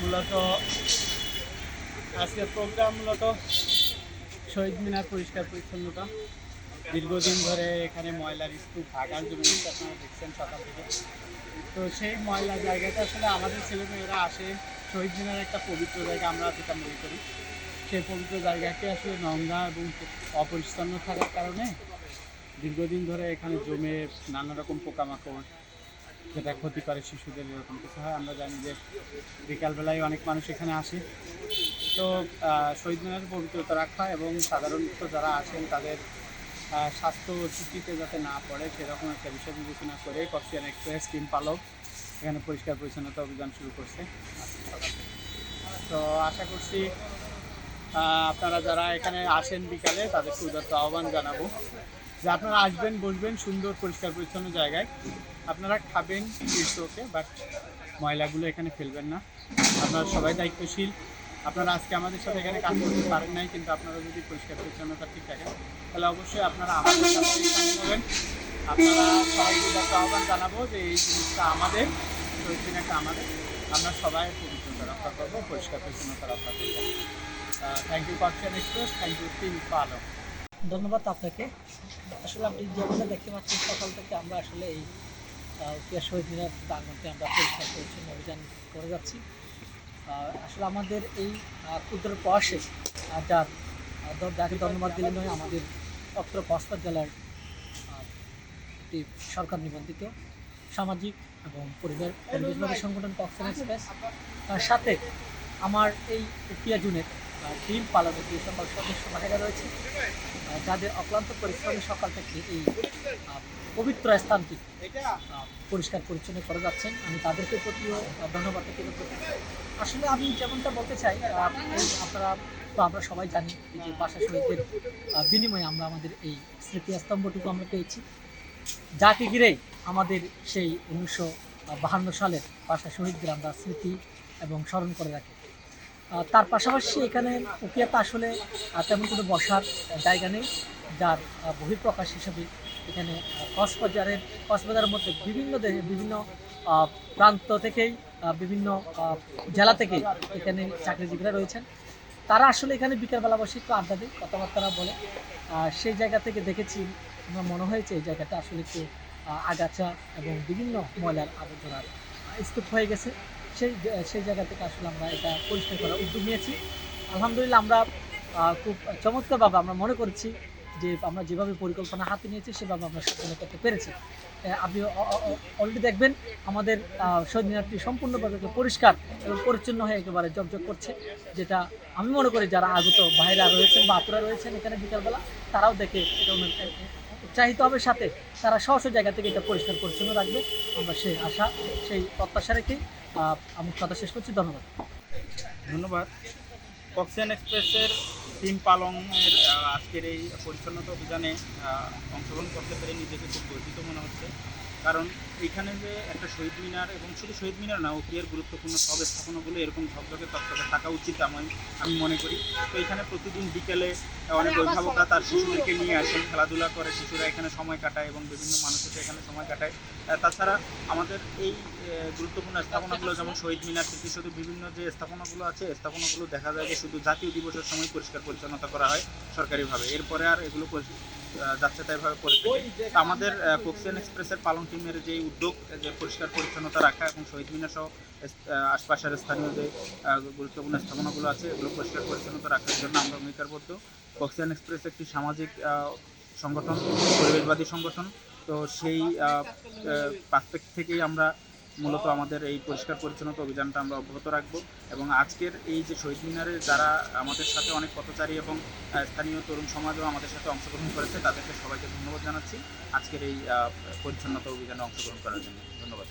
মূলত আজকের প্রোগ্রাম মূলত শহীদ মিনার পরিষ্কার পরিচ্ছন্নতা। দীর্ঘদিন ধরে এখানে ময়লার স্তূপ ভাগার জন্য আপনারা দেখছেন সকাল থেকে। তো সেই ময়লা জায়গাটা আসলে আমাদের ছেলেমেয়েরা আসে, শহীদ মিনার একটা পবিত্র জায়গা আমরা যেটা মনে করি। সেই পবিত্র জায়গাকে আসলে নোংরা এবং অপরিচ্ছন্ন থাকার কারণে দীর্ঘদিন ধরে এখানে জমে নানা রকম পোকামাকড় যেটা ক্ষতি করে শিশুদের এরকম কিছু হয়। আমরা জানি যে বিকালবেলায় অনেক মানুষ এখানে আসে। তো শহীদ মিনারের পবিত্রতা রাখা এবং সাধারণত যারা আসেন তাদের স্বাস্থ্য ঝুঁকিতে যাতে না পড়ে, সেরকম একটা বিষয় বিবেচনা করে কক্সিয়ান এক্সপ্রেস টিম পালক এখানে পরিষ্কার পরিচ্ছন্নতা অভিযান শুরু করছে। তো, আশা করছি আপনারা যারা এখানে আসেন বিকালে তাদের উদার্ত আহ্বান জানাব যে আপনারা আসবেন, বসবেন সুন্দর পরিষ্কার পরিচ্ছন্ন জায়গায়। আপনারা খাবেন ওকে বাট ময়লাগুলো এখানে ফেলবেন না। আপনারা সবাই দায়িত্বশীল। আপনারা আজকে আমাদের সাথে এখানে কাজ করতে পারেন নাই, কিন্তু আপনারা যদি পরিষ্কার পরিচ্ছন্নতা ঠিক রাখেন, তাহলে অবশ্যই আপনারা আমাদের সাথে আপনারা সবাইকে একটা আহ্বান জানাব যে এই জিনিসটা আমাদের শহীদ আমাদের। আমরা সবাই পবিত্রতা রক্ষা করব, পরিষ্কার পরিচ্ছন্নতা রক্ষা করব। Thank you Pakistan express thank you team পালো ধন্যবাদ আপনাকে। আসলে আপনি যেমনটা দেখতে পাচ্ছেন, সকাল থেকে আমরা আসলে এই উকিয়া শহীদ মিনার প্রাঙ্গণকে আমরা পরিষ্কার পরিচ্ছন্ন অভিযান করে যাচ্ছি। আসলে আমাদের এই ক্ষুদ্র প্রয়াসে যার যাকে ধন্যবাদ দিলে নয়, আমাদের অত্র কক্সবাজার জেলার একটি সরকার নিবন্ধিত সামাজিক এবং পরিবার পরিবেশবাদী সংগঠন কক্সবাজার এক্সপ্রেস তার সাথে আমার এই উকিয়া জুনের টিম পালনের যে সকল সদস্য বাহিরা রয়েছে। যাদের অক্লান্ত পরিশ্রমে সকাল থেকে এই পবিত্র স্থানটি পরিষ্কার পরিচ্ছন্ন করে যাচ্ছেন। আমি তাদেরকে প্রতিও ধন্যবাদ আসলে আমি যেমনটা বলতে চাই আপনারা তো আমরা সবাই জানি যে বাসা শহীদদের বিনিময়ে আমরা আমাদের এই স্মৃতি স্তম্ভটুকু আমরা পেয়েছি। যাকে ঘিরেই আমাদের সেই উনিশশো বাহান্ন সালের বাসা শহীদদের আমরা স্মৃতি এবং স্মরণ করে রাখি। তার পাশাপাশি এখানে উকিয়াতে আসলে তেমন কোনো বসার জায়গা নেই, যার বহিঃপ্রকাশ হিসেবে এখানে কক্সবাজারের কক্সবাজারের মধ্যে বিভিন্ন দেশে বিভিন্ন প্রান্ত থেকেই বিভিন্ন জেলা থেকেই এখানে চাকরিজীবীরা রয়েছেন। তারা আসলে এখানে বিকালবেলা বসে একটু আড্ডা দেয়, কথাবার্তারা বলে। সেই জায়গা থেকে দেখেছি, আমার মনে হয়েছে এই জায়গাটা আসলে একটু আগাছা এবং বিভিন্ন ময়লার আবর্জনার স্তূপ হয়ে গেছে। সেই সেই জায়গা থেকে আসলে আমরা, এটা পরিষ্কার করার উদ্যোগ নিয়েছি। আলহামদুলিল্লাহ আমরা খুব চমৎকারভাবে আমরা মনে করছি যে আমরা যেভাবে পরিকল্পনা হাতে নিয়েছি, সেভাবে আমরা সম্পন্ন করতে পেরেছি। আপনি অলরেডি দেখবেন আমাদের শহীদ মিনারটি সম্পূর্ণভাবে পরিষ্কার এবং পরিচ্ছন্ন হয়ে একেবারে জকজক করছে, যেটা আমি মনে করি যারা আগত বাইরা রয়েছেন বা আতুরা রয়েছেন এখানে বিকালবেলা, তারাও দেখে এটা উৎসাহিত হবে সাথে, তারা সহস জায়গা থেকে এটা পরিষ্কার পরিচ্ছন্ন রাখবে। আমরা সেই আশা, সেই প্রত্যাশা রেখেই আমি কথা শেষ করছি। ধন্যবাদ। ধন্যবাদ। অক্সিজেন এক্সপ্রেসের টিম পালংয়ের আজকের এই পরিচ্ছন্নতা অভিযানে অংশগ্রহণ করতে পেরে নিজেকে খুব গর্বিত মনে হচ্ছে। কারণ এইখানে যে একটা শহীদ মিনার এবং শুধু শহীদ মিনার না ওকিয়ার গুরুত্বপূর্ণ সব স্থাপনাগুলো এরকম ঝকঝকে তত্ত্বে থাকা উচিত আমি আমি মনে করি। তো এখানে প্রতিদিন বিকেলে অনেক অভিভাবকরা তার শিশুদেরকে নিয়ে আসেন খেলাধুলা করে শিশুরা এখানে সময় কাটায় এবং বিভিন্ন মানুষ এসে এখানে সময় কাটায়। তাছাড়া আমাদের এই গুরুত্বপূর্ণ স্থাপনাগুলো যেমন শহীদ মিনার স্মৃতিসৌধ বিভিন্ন যে স্থাপনাগুলো আছে স্থাপনাগুলো দেখা যায় যে শুধু জাতীয় দিবসের সময় পরিষ্কার পরিচ্ছন্নতা করা হয় সরকারিভাবে। এরপরে আর এগুলো যাচ্ছে তাইভাবে করে থাকে। আমাদের কোক্সিয়ান এক্সপ্রেসের পালন টিমের যে উদ্যোগ যে পরিষ্কার পরিচ্ছন্নতা রাখা এবং শহীদ মিনার সহ আশপাশের স্থানীয় যে গুরুত্বপূর্ণ স্থাপনাগুলো আছে, এগুলো পরিষ্কার পরিচ্ছন্নতা রাখার জন্য আমরা অঙ্গীকারবদ্ধ কোক্সিয়ান এক্সপ্রেস একটি সামাজিক সংগঠন, পরিবেশবাদী সংগঠন তো সেই পার্সপেক্ট থেকেই আমরা মূলত আমাদের এই পরিষ্কার পরিচ্ছন্নতা অভিযানটা আমরা অব্যাহত রাখব এবং আজকের এই যে শহীদ মিনারে যারা আমাদের সাথে অনেক পথচারী এবং স্থানীয় তরুণ সমাজও আমাদের সাথে অংশগ্রহণ করেছে, তাদেরকে সবাইকে ধন্যবাদ জানাচ্ছি আজকের এই পরিচ্ছন্নতা অভিযানে অংশগ্রহণ করার জন্য। ধন্যবাদ।